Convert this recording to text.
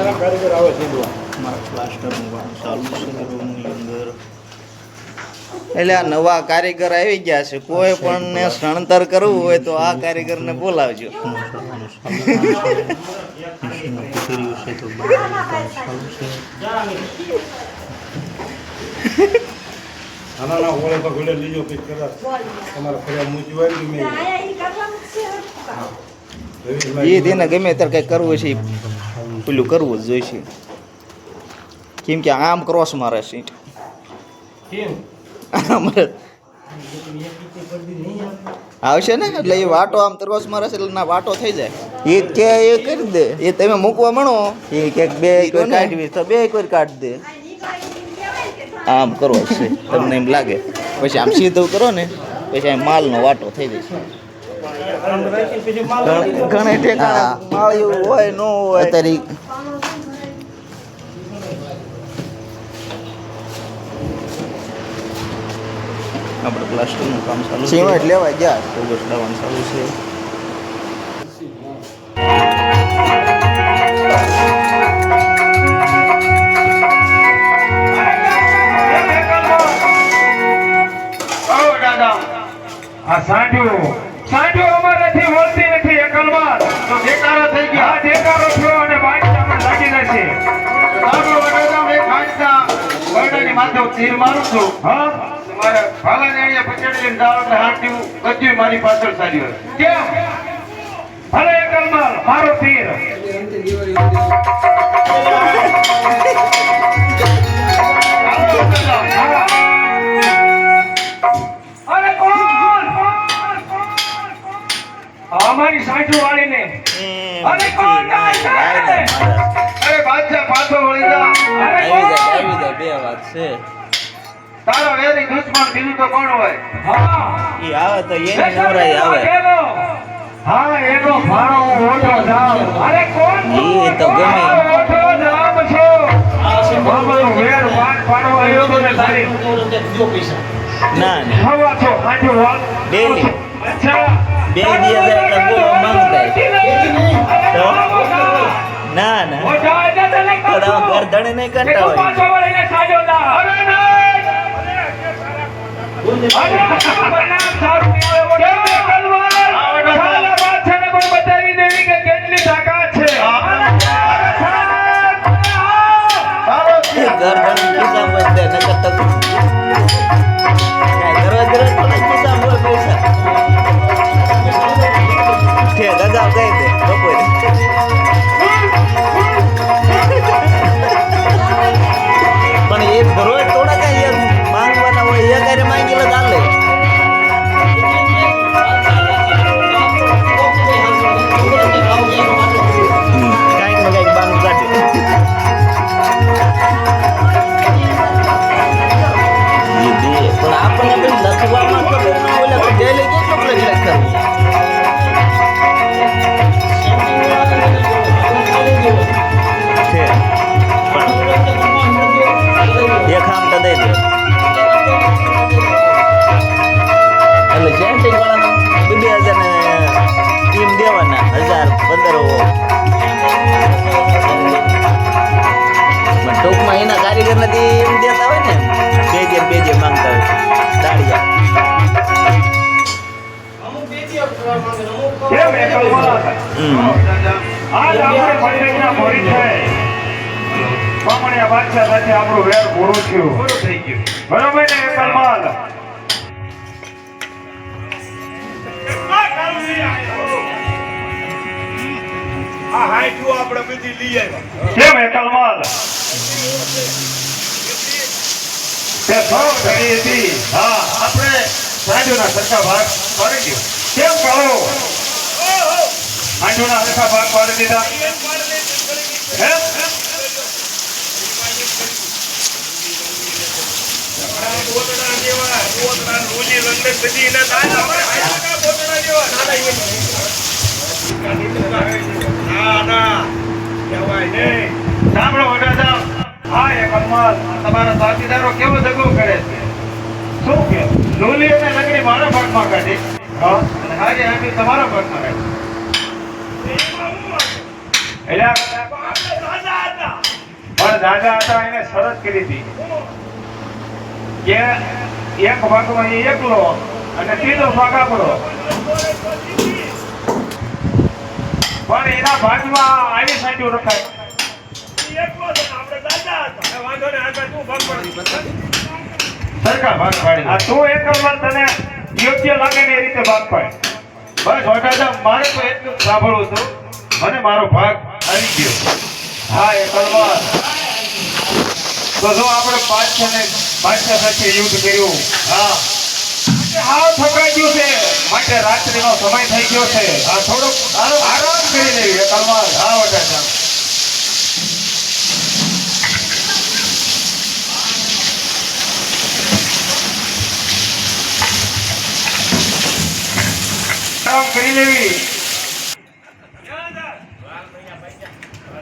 ઘણા કારીગર આવે છે મારા પ્લાસ્ટરનું ચાલુ છે રૂમની અંદર. એટલે આ નવા કારીગર આવી ગયા છે. કોઈ પણ ને શણતર કરવું હોય તો આ કારીગરને બોલાવજો. ના ઓળે તો ઘોડે લીજો કંઈક કદાચ તમારા ફરિયાદ મૂકી હોય ને મેં એ તેને ગમે ત્યારે કંઈ કરવું છે પેલું કરવું જ જોઈશે. કેમ કે આમ ક્રોસ મારે આમ આવશે ને? એટલે એ વાટો આમ ક્રોસ મારે છે એટલે ના વાટો થઈ જાય. એ કે એ કરી દે. એ તમે મૂકવા મણો એ એક બે કોઈ કાઢવી તો બે કોઈ કાઢ દે. આમ કરો છે તમને એમ લાગે. પછી આમ સીધું કરો ને પછી આમ માલનો વાટો થઈ જશે ઘણ- ઠેકાણા. માળિયું હોય ન હોય. અત્યારે આપણે પ્લાસ્ટરનું કામ ચાલુ છે. સિમેન્ટ લેવા ગયા તો બસડાવાનું ચાલુ છે. આ સાંઢું તીર મારું છું હા? તમારે ભાલા નેણીએ પચડી લઈને જાઓ એટલે હાંટ્યું બધું મારી પાછળ ચાલ્યું કેમ? ભલે એકલમાં મારો તીર. અમારી સાંઠું વાળીને અરે કોણ? અરે બાદશાહ પાછો વળી જા. અરે આવી જાય આવી જાય બે વાત છે. તારો વેરી દુશ્મન બીજું તો કોણ હોય? એ આવે તો એ નવરાઈ આવે. હા એનો ભાણો ઓછો જાવ. અરે કોણ એ તો ગમે. ઓછો જાવ છો? બાબાનો વેર વાટ પાડો. આવ્યો તો ને તારી. ના ના. હવા છો આજો વાત ડેલી અચ્છા. બે દિવસ એટલે બહુ ખિસ્સા માં દે નકર આજ આપણે પંચાયતના મોરી છે બધી લઈએ કેમ એકલમાલ તે સૌ હા આપણે સાંજોના સરખા ભાગ કરી? ગયો કેમ કહો સાંજોના હરખા ભાગ પાડી દીધા. હા? તમારા સાથીદારો કેવો દગો કરે છે? શું કે? લોલી અને લગડી મારા ભાગમાં કાઢી. અને હારી હારી તમારા ભાગમાં કાઢી. મારા દાદા હતા, એને શરત કરી હતી. કે એક ભાગમાં એ એકલો અને ત્રીજો ભાગ આપણો પણ એના ભાગમાં આવી સાચું રખાય. સરખા ભાગ પાડી આ તું એક તને યોગ્ય લાગે ને એ રીતે ભાગ પાડ. બસ વટાદા મારે તો એટલું સાંભળો સાંભળવું હતું. મને મારો ભાગ આવી ગયો. હા એકલમાં તો જો આપણે બાદશાહ ને બાદશાહ સાથે યુદ્ધ કર્યું. હા. હા હાવ થકાઈ ગયું છે. માટે રાત્રિનો સમય થઈ ગયો છે. આ થોડોક આરામ કરી લેવી તલવાર. હા વટાદા தேவி